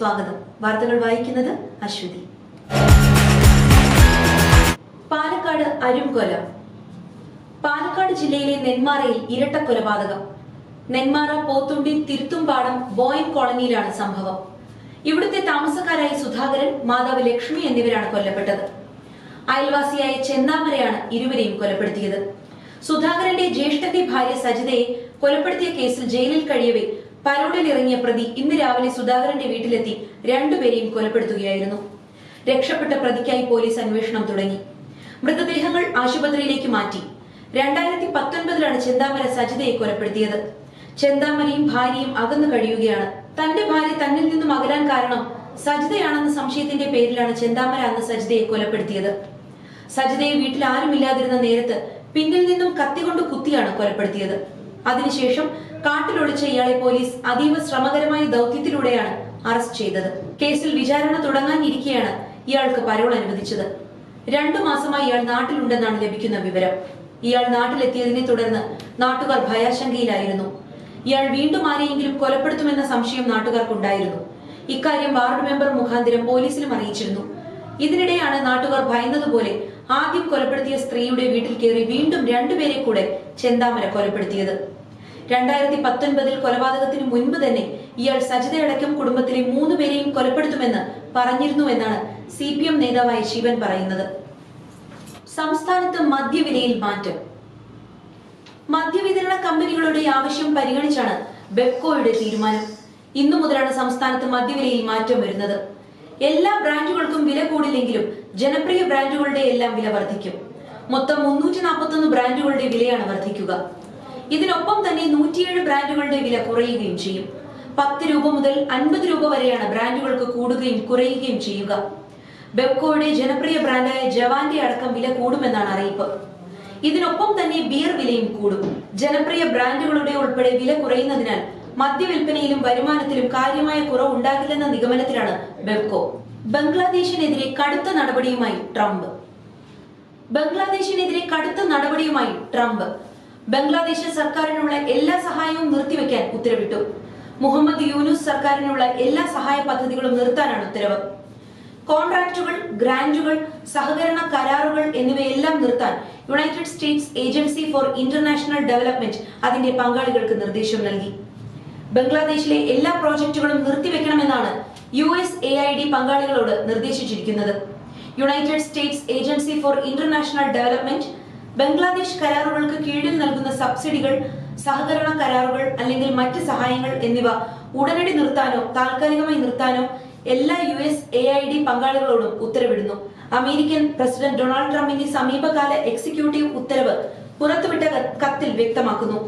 സ്വാഗതം. വാർത്തകൾ വായിക്കുന്നത് അശ്വതി. പാലക്കാട് അരുംകൊല. പാലക്കാട് ജില്ലയിലെ നെന്മാറയിൽ ഇരട്ട കൊലപാതകം നെന്മാറ പോത്തുണ്ടി തിരുത്തുംപാടം ബോയിൻ കോളനിയിലാണ് സംഭവം. ഇവിടുത്തെ താമസക്കാരായ സുധാകരൻ മാതാവ് ലക്ഷ്മി എന്നിവരാണ് കൊല്ലപ്പെട്ടത്. അയൽവാസിയായ ചെന്നാമരയാണ് ഇരുവരെയും കൊലപ്പെടുത്തിയത്. സുധാകരന്റെ ജ്യേഷ്ഠന്റെ ഭാര്യ സജിതയെ കൊലപ്പെടുത്തിയ കേസിൽ ജയിലിൽ കഴിയവേ പരോളിൽ ഇറങ്ങിയ പ്രതി ഇന്ന് രാവിലെ സുധാകരന്റെ വീട്ടിലെത്തി രണ്ടുപേരെയും കൊലപ്പെടുത്തുകയായിരുന്നു. രക്ഷപ്പെട്ട പ്രതിക്കായി പോലീസ് അന്വേഷണം തുടങ്ങി. മൃതദേഹങ്ങൾ ആശുപത്രിയിലേക്ക് മാറ്റി. രണ്ടായിരത്തി പത്തൊൻപതിലാണ് ചെന്താമര സജിതയെ കൊലപ്പെടുത്തിയത്. ചെന്താമരയും ഭാര്യയും അകന്നു കഴിയുകയാണ്. തന്റെ ഭാര്യ തന്നിൽ നിന്നും അകലാൻ കാരണം സജിതയാണെന്ന സംശയത്തിന്റെ പേരിലാണ് ചെന്താമര അന്ന് സജിതയെ കൊലപ്പെടുത്തിയത്. സജിതയെ വീട്ടിൽ ആരുമില്ലാതിരുന്ന നേരത്ത് പിന്നിൽ നിന്നും കത്തികൊണ്ട് കുത്തിയാണ് കൊലപ്പെടുത്തിയത്. അതിനുശേഷം കാട്ടിലൊളിച്ച ഇയാളെ പോലീസ് അതീവ ശ്രമകരമായ ദൗത്യത്തിലൂടെയാണ് അറസ്റ്റ് ചെയ്തത്. കേസിൽ വിചാരണ തുടങ്ങാനിരിക്കെയാണ് ഇയാൾക്ക് പരോൾ അനുവദിച്ചത്. രണ്ടു മാസമായി ഇയാൾ നാട്ടിലുണ്ടെന്നാണ് ലഭിക്കുന്ന വിവരം. ഇയാൾ നാട്ടിലെത്തിയതിനെ തുടർന്ന് നാട്ടുകാർ ഭയാശങ്കയിലായിരുന്നു. ഇയാൾ വീണ്ടും ആരെയെങ്കിലും കൊലപ്പെടുത്തുമെന്ന സംശയം നാട്ടുകാർക്കുണ്ടായിരുന്നു. ഇക്കാര്യം വാർഡ് മെമ്പർ മുഖാന്തരം പോലീസിലും അറിയിച്ചിരുന്നു. ഇതിനിടെയാണ് നാട്ടുകാർ ഭയന്നതുപോലെ ആദ്യം കൊലപ്പെടുത്തിയ സ്ത്രീയുടെ വീട്ടിൽ കയറി വീണ്ടും രണ്ടുപേരെ കൂടെ ചെന്താമര കൊലപ്പെടുത്തിയത്. രണ്ടായിരത്തി പത്തൊൻപതിൽ കൊലപാതകത്തിന് മുൻപ് തന്നെ ഇയാൾ സജിതയടക്കം കുടുംബത്തിലെ മൂന്ന് പേരെയും കൊലപ്പെടുത്തുമെന്ന് പറഞ്ഞിരുന്നുവെന്നാണ് സി പി എം നേതാവായ ശിവൻ പറയുന്നത്. സംസ്ഥാനത്ത് മദ്യവിലയിൽ മാറ്റം. മദ്യവിതരണ കമ്പനികളുടെ ആവശ്യം പരിഗണിച്ചാണ് ബെപ്കോയുടെ തീരുമാനം. ഇന്നു മുതലാണ് സംസ്ഥാനത്ത് മദ്യവിലയിൽ മാറ്റം വരുന്നത്. എല്ലാ ബ്രാൻഡുകൾക്കും വില കൂടില്ലെങ്കിലും ജനപ്രിയ ബ്രാൻഡുകളുടെ എല്ലാം വില വർദ്ധിക്കും. മൊത്തം മുന്നൂറ്റി നാൽപ്പത്തൊന്ന് ബ്രാൻഡുകളുടെ വിലയാണ് വർദ്ധിക്കുക. ഇതിനൊപ്പം തന്നെ നൂറ്റിയേഴ് ബ്രാൻഡുകളുടെ വില കുറയുകയും ചെയ്യും. പത്ത് രൂപ മുതൽ അൻപത് രൂപ വരെയാണ് ബ്രാൻഡുകൾക്ക് കൂടുകയും കുറയുകയും ചെയ്യുക. ബെപ്കോയുടെ ജനപ്രിയ ബ്രാൻഡായ ജവാന്റെ അടക്കം വില കൂടുമെന്നാണ് അറിയിപ്പ്. ഇതിനൊപ്പം തന്നെ ബിയർ വിലയും കൂടും. ജനപ്രിയ ബ്രാൻഡുകളുടെ ഉൾപ്പെടെ വില കുറയുന്നതിനാൽ മദ്യവിൽപ്പനയിലും വരുമാനത്തിലും കാര്യമായ കുറവ് ഉണ്ടാകില്ലെന്ന നിഗമനത്തിലാണ് ബെവ്കോ. ബംഗ്ലാദേശിനെതിരെ കടുത്ത നടപടിയുമായി ട്രംപ്. ബംഗ്ലാദേശിനെതിരെ കടുത്ത നടപടിയുമായി ട്രംപ്. ബംഗ്ലാദേശ് സർക്കാരിനുള്ള എല്ലാ സഹായവും നിർത്തിവെക്കാൻ ഉത്തരവിട്ടു. മുഹമ്മദ് യൂനുസ് സർക്കാരിനുള്ള എല്ലാ സഹായ പദ്ധതികളും നിർത്താനാണ് ഉത്തരവ്. കോൺട്രാക്റ്റുകൾ ഗ്രാന്റുകൾ സഹകരണ കരാറുകൾ എന്നിവയെല്ലാം നിർത്താൻ United States Agency for International Development അതിന്റെ പങ്കാളികൾക്ക് നിർദ്ദേശം നൽകി. ബംഗ്ലാദേശിലെ എല്ലാ പ്രോജക്റ്റുകളും നിർത്തിവെക്കണമെന്നാണ് U S A I D പങ്കാളികളോട് നിർദ്ദേശിച്ചിരിക്കുന്നത്. United States Agency for International Development Bangladesh കരാറുകൾക്ക് കീഴിൽ നൽകുന്ന സബ്സിഡികൾ സഹകരണ കരാറുകൾ അല്ലെങ്കിൽ മറ്റ് സഹായങ്ങൾ എന്നിവ ഉടനടി നിർത്താനോ താൽക്കാലികമായി നിർത്താനോ എല്ലാ U S A I D പങ്കാളികളോടും ഉത്തരവിടുന്നു. അമേരിക്കൻ പ്രസിഡന്റ് ഡൊണാൾഡ് ട്രംപിന്റെ സമീപകാല എക്സിക്യൂട്ടീവ് ഉത്തരവ് പുറത്തുവിട്ട കത്തിൽ വ്യക്തമാക്കുന്നു.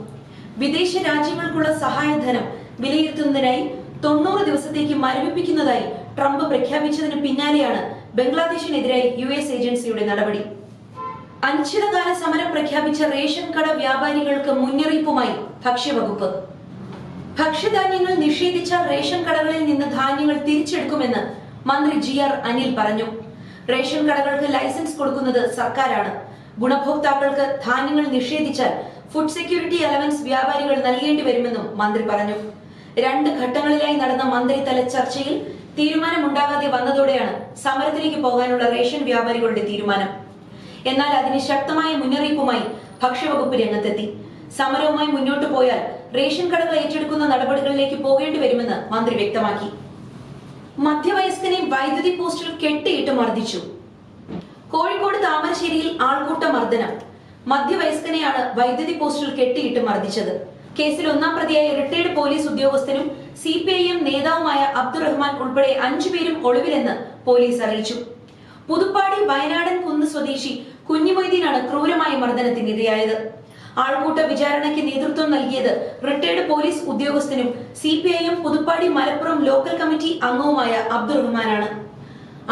വിദേശ രാജ്യങ്ങൾക്കുള്ള സഹായധനം വിലയിരുത്തുന്നതിനായി തൊണ്ണൂറ് ദിവസത്തേക്ക് മരവിപ്പിക്കുന്നതായി ട്രംപ് പ്രഖ്യാപിച്ചതിന് പിന്നാലെയാണ് ബംഗ്ലാദേശിനെതിരായി യു എസ് ഏജൻസിയുടെ നടപടി. അനിശ്ചിതകാല സമരം പ്രഖ്യാപിച്ച റേഷൻ കട വ്യാപാരികൾക്ക് മുന്നറിയിപ്പുമായി ഭക്ഷ്യവകുപ്പ്. ഭക്ഷ്യധാന്യങ്ങൾ നിഷേധിച്ച റേഷൻ കടകളിൽ നിന്ന് ധാന്യങ്ങൾ തിരിച്ചെടുക്കുമെന്ന് മന്ത്രി ജി ആർ അനിൽ പറഞ്ഞു. റേഷൻ കടകൾക്ക് ലൈസൻസ് കൊടുക്കുന്നത് സർക്കാരാണ്. ഗുണഭോക്താക്കൾക്ക് ധാന്യങ്ങൾ നിഷേധിച്ചാൽ ഫുഡ് സെക്യൂരിറ്റി അലവൻസ് വ്യാപാരികൾ നൽകേണ്ടി വരുമെന്നും മന്ത്രി പറഞ്ഞു. രണ്ട് ഘട്ടങ്ങളിലായി നടന്ന മന്ത്രിതല ചർച്ചയിൽ തീരുമാനമുണ്ടാകാതെ വന്നതോടെയാണ് സമരത്തിലേക്ക് പോകാനുള്ള റേഷൻ വ്യാപാരികളുടെ തീരുമാനം. എന്നാൽ അതിന് ശക്തമായ മുന്നറിയിപ്പുമായി ഭക്ഷ്യവകുപ്പ് രംഗത്തെത്തി. സമരവുമായി മുന്നോട്ടു പോയാൽ റേഷൻ കടകൾ ഏറ്റെടുക്കുന്ന നടപടികളിലേക്ക് പോകേണ്ടി വരുമെന്ന് മന്ത്രി വ്യക്തമാക്കി. മധ്യവയസ്കനെ വൈദ്യുതി പോസ്റ്റിൽ കെട്ടിയിട്ട് മർദ്ദിച്ചു. കോഴിക്കോട് താമരശ്ശേരിയിൽ ആൾക്കൂട്ട മർദ്ദനം. മധ്യവയസ്കനെയാണ് വൈദ്യുതി പോസ്റ്റിൽ കെട്ടിയിട്ട് മർദ്ദിച്ചത്. കേസിൽ ഒന്നാം പ്രതിയായ റിട്ടയർഡ് പോലീസ് ഉദ്യോഗസ്ഥനും സി പി ഐ എം നേതാവുമായ അബ്ദുറഹ്മാൻ ഉൾപ്പെടെ അഞ്ചുപേരും ഒളിവിലെന്ന് പോലീസ് അറിയിച്ചു. പുതുപ്പാടി വയനാടൻ കുന്ന് സ്വദേശി കുഞ്ഞിമൊയ്തീനാണ് ക്രൂരമായ മർദ്ദനത്തിനിരയായത്. ആൾക്കൂട്ട വിചാരണയ്ക്ക് നേതൃത്വം നൽകിയത് retired police ഉദ്യോഗസ്ഥനും C P I M Puthuppady Malappuram local committee അംഗവുമായ അബ്ദുറഹ്മാനാണ്.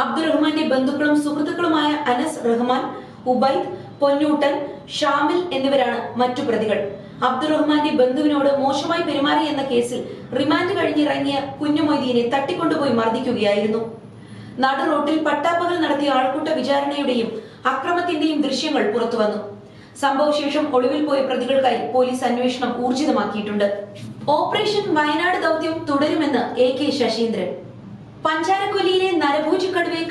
അബ്ദുറഹ്മാന്റെ ബന്ധുക്കളും സുഹൃത്തുക്കളുമായ അനസ് റഹ്മാൻ ഉബൈദ് പൊന്നൂട്ടൻ ഷാമിൽ എന്നിവരാണ് മറ്റു പ്രതികൾ. അബ്ദുറഹ്മാന്റെ ബന്ധുവിനോട് മോശമായി പെരുമാറി എന്ന കേസിൽ റിമാൻഡ് കഴിഞ്ഞിറങ്ങിയ കുഞ്ഞുമൊയ്തീനെ തട്ടിക്കൊണ്ടുപോയി മർദ്ദിക്കുകയായിരുന്നു. നടു റോട്ടിൽ പട്ടാപ്പകൽ നടത്തിയ ആൾക്കൂട്ട വിചാരണയുടെയും അക്രമത്തിന്റെയും ദൃശ്യങ്ങൾ പുറത്തുവന്നു. സംഭവശേഷം ഒളിവിൽ പോയ പ്രതികൾക്കായി പോലീസ് അന്വേഷണം ഊർജിതമാക്കിയിട്ടുണ്ട്. ഓപ്പറേഷൻ വയനാട് ദൗത്യം തുടരുമെന്ന് എ കെ ശശീന്ദ്രൻ. പഞ്ചാരക്കൊല്ലിയിലെ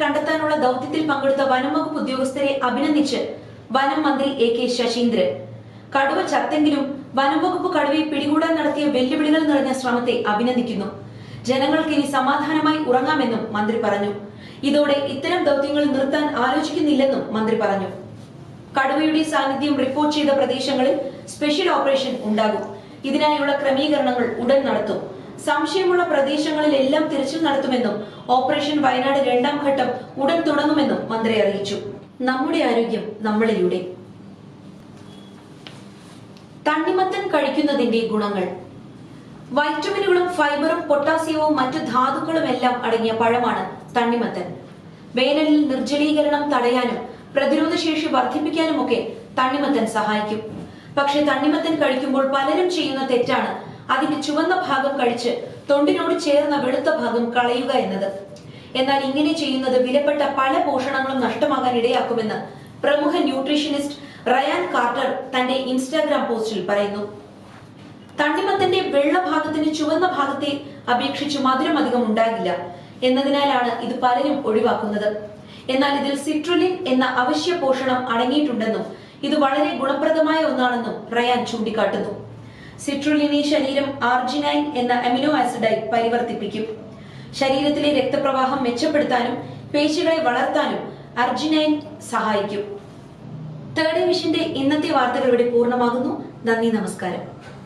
കണ്ടെത്താനുള്ള ദൗത്യത്തിൽ പങ്കെടുത്ത വനം വകുപ്പ് ഉദ്യോഗസ്ഥരെ അഭിനന്ദിച്ച് വനം മന്ത്രി എ കെ ശശീന്ദ്രൻ. കടുവ ചത്തെങ്കിലും വനം വകുപ്പ് കടുവയെ പിടികൂടാൻ നടത്തിയ വെല്ലുവിളികൾ നിറഞ്ഞ ശ്രമത്തെ അഭിനന്ദിക്കുന്നു. ജനങ്ങൾക്ക് ഇനി സമാധാനമായി ഉറങ്ങാമെന്നും മന്ത്രി പറഞ്ഞു. ഇതോടെ ഇത്തരം ദൗത്യങ്ങൾ നിർത്താൻ ആലോചിക്കുന്നില്ലെന്നും മന്ത്രി പറഞ്ഞു. കടുവയുടെ സാന്നിധ്യം റിപ്പോർട്ട് ചെയ്ത പ്രദേശങ്ങളിൽ സ്പെഷ്യൽ ഓപ്പറേഷൻ ഉണ്ടാകും. ഇതിനായുള്ള ക്രമീകരണങ്ങൾ ഉടൻ നടത്തും. സംശയമുള്ള പ്രദേശങ്ങളിലെല്ലാം തിരച്ചിൽ നടത്തുമെന്നും ഓപ്പറേഷൻ വയനാട് രണ്ടാം ഘട്ടം ഉടൻ തുടങ്ങുമെന്നും മന്ത്രി അറിയിച്ചു. നമ്മുടെ ആരോഗ്യം നമ്മളിലൂടെ. തണ്ണിമത്തൻ കഴിക്കുന്നതിന്റെ ഗുണങ്ങൾ. വൈറ്റമിനുകളും ഫൈബറും പൊട്ടാസ്യവും മറ്റു ധാതുക്കളും എല്ലാം അടങ്ങിയ പഴമാണ് തണ്ണിമത്തൻ. വേനലിൽ നിർജലീകരണം തടയാനും പ്രതിരോധശേഷി വർദ്ധിപ്പിക്കാനുമൊക്കെ തണ്ണിമത്തൻ സഹായിക്കും. പക്ഷെ തണ്ണിമത്തൻ കഴിക്കുമ്പോൾ പലരും ചെയ്യുന്ന തെറ്റാണ് അതിന്റെ ചുവന്ന ഭാഗം കഴിച്ച് തൊണ്ടിനോട് ചേർന്ന വെളുത്ത ഭാഗം കളയുക എന്നത്. എന്നാൽ ഇങ്ങനെ ചെയ്യുന്നത് വിലപ്പെട്ട പല പോഷണങ്ങളും നഷ്ടമാകാൻ ഇടയാക്കുമെന്ന് പ്രമുഖ ന്യൂട്രീഷനിസ്റ്റ് റയാൻ കാർട്ടർ തന്റെ ഇൻസ്റ്റാഗ്രാം പോസ്റ്റിൽ പറയുന്നു. തണ്ണിമത്തന്റെ വെള്ള ഭാഗത്തിന് ചുവന്ന ഭാഗത്തെ അപേക്ഷിച്ച് മധുരം അധികം ഉണ്ടാകില്ല എന്നതിനാലാണ് ഇത് പലരും ഒഴിവാക്കുന്നത്. എന്നാൽ ഇതിൽ സിട്രുലിൻ എന്ന അവശ്യ പോഷണം അടങ്ങിയിട്ടുണ്ടെന്നും ഇത് വളരെ ഗുണപ്രദമായ ഒന്നാണെന്നും റയാൻ ചൂണ്ടിക്കാട്ടുന്നു. സിട്രുലിനെ ശരീരം ആർജിനൈൻ എന്ന അമിനോ ആസിഡായി പരിവർത്തിപ്പിക്കും. ശരീരത്തിലെ രക്തപ്രവാഹം മെച്ചപ്പെടുത്താനും പേശികളെ വളർത്താനും അർജിനൈൻ സഹായിക്കും. തേർഡ് വിഷന്റെ ഇന്നത്തെ വാർത്തകൾ ഇവിടെ പൂർണമാകുന്നു. നന്ദി നമസ്കാരം.